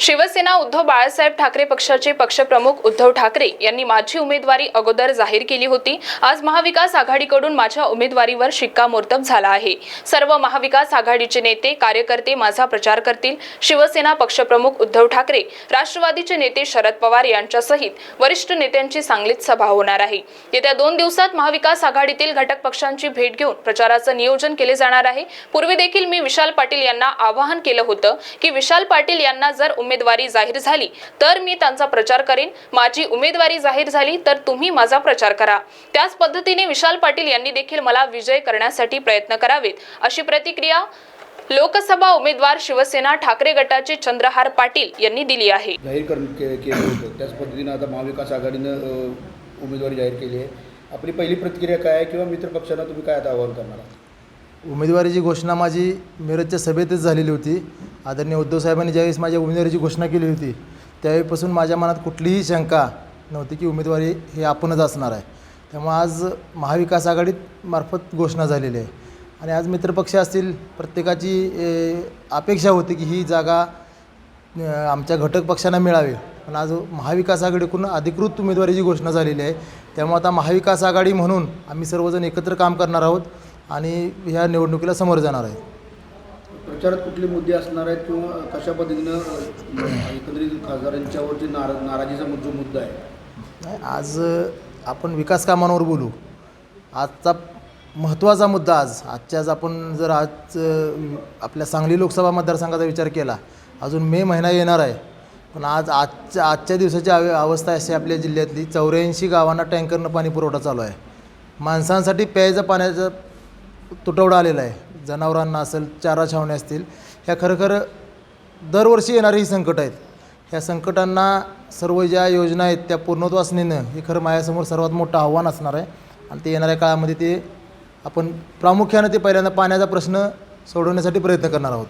शिवसेना उद्धव बाळासाहेब ठाकरे पक्षाचे पक्षप्रमुख उद्धव ठाकरे यांनी माझी उमेदवारी अगोदर जाहीर केली होती. आज महाविकास आघाडीकडून माझ्या उमेदवारीवर शिक्कामोर्तब झाला आहे. सर्व महाविकास आघाडीचे नेते कार्यकर्ते माझा प्रचार करतील. शिवसेना पक्षप्रमुख उद्धव ठाकरे राष्ट्रवादीचे नेते शरद पवार यांच्यासहित वरिष्ठ नेत्यांची सांगलीत सभा होणार आहे. येत्या दोन दिवसात महाविकास आघाडीतील घटक पक्षांची भेट घेऊन प्रचाराचं नियोजन केले जाणार आहे. पूर्वी देखील मी विशाल पाटील यांना आवाहन केलं होतं की विशाल पाटील यांना जर उमेदवारी जाहीर झाली तर मी त्यांचा प्रचार करेन. माझी उमेदवारी जाहीर झाली तर तुम्ही माझा प्रचार करा. त्याच पद्धतीने विशाल पाटील यांनी देखील मला विजय करण्यासाठी प्रयत्न करावेत. अशी प्रतिक्रिया लोकसभा उमेदवार शिवसेना ठाकरे गटाचे चंद्रहार पाटील यांनी दिली आहे. जाहीर केलं होतं. त्याच पद्धतीनं आता महाविकास आघाडीनं उमेदवारी जाहीर केली आहे. आपली पहिली प्रतिक्रिया काय आहे किंवा मित्र पक्षांना तुम्ही काय आता आवाहन करणार आहात? उमेदवारीची घोषणा माझी मिरजच्या सभेतच झालेली होती. आदरणीय उद्धव साहेबांनी ज्यावेळेस माझ्या उमेदवारीची घोषणा केली होती त्यावेळीपासून माझ्या मनात कुठलीही शंका नव्हती की उमेदवारी हे आपणच असणार आहे. त्यामुळे आज महाविकास आघाडीत मार्फत घोषणा झालेली आहे. आणि आज मित्रपक्ष असतील प्रत्येकाची अपेक्षा होती की ही जागा आमच्या घटक पक्षांना मिळावी. पण आज महाविकास आघाडीकडून अधिकृत उमेदवारीची घोषणा झालेली आहे. त्यामुळे आता महाविकास आघाडी म्हणून आम्ही सर्वजण एकत्र काम करणार आहोत आणि ह्या निवडणुकीला समोर जाणार आहे. प्रचारात कुठले मुद्दे असणार आहेत किंवा कशा पद्धतीनं एकंदरीत खासदारांच्यावरती नारा नाराजीचा जो मुद्दा आहे? नाही, आज आपण विकास कामांवर बोलू. आजचा महत्त्वाचा मुद्दा आज. आजच्या आज आपण जर आज आपल्या सांगली लोकसभा मतदारसंघाचा विचार केला अजून मे महिना येणार आहे. पण आज आजच्या आजच्या दिवसाची अव अवस्था अशी आपल्या जिल्ह्यातली. चौऱ्याऐंशी गावांना टँकरनं पाणी पुरवठा चालू आहे. माणसांसाठी प्यायचं पाण्याचा तुटवडा आलेला आहे. जनावरांना असेल चारा छावण्या असतील ह्या खरं दरवर्षी येणारी ही संकट आहेत. ह्या संकटांना सर्व ज्या योजना आहेत त्या पूर्णत्वास नेणं हे खरं माझ्यासमोर सर्वात मोठं आव्हान असणार आहे. आणि ते येणाऱ्या काळामध्ये ते आपण प्रामुख्यानं ते पहिल्यांदा पाण्याचा प्रश्न सोडवण्यासाठी प्रयत्न करणार आहोत.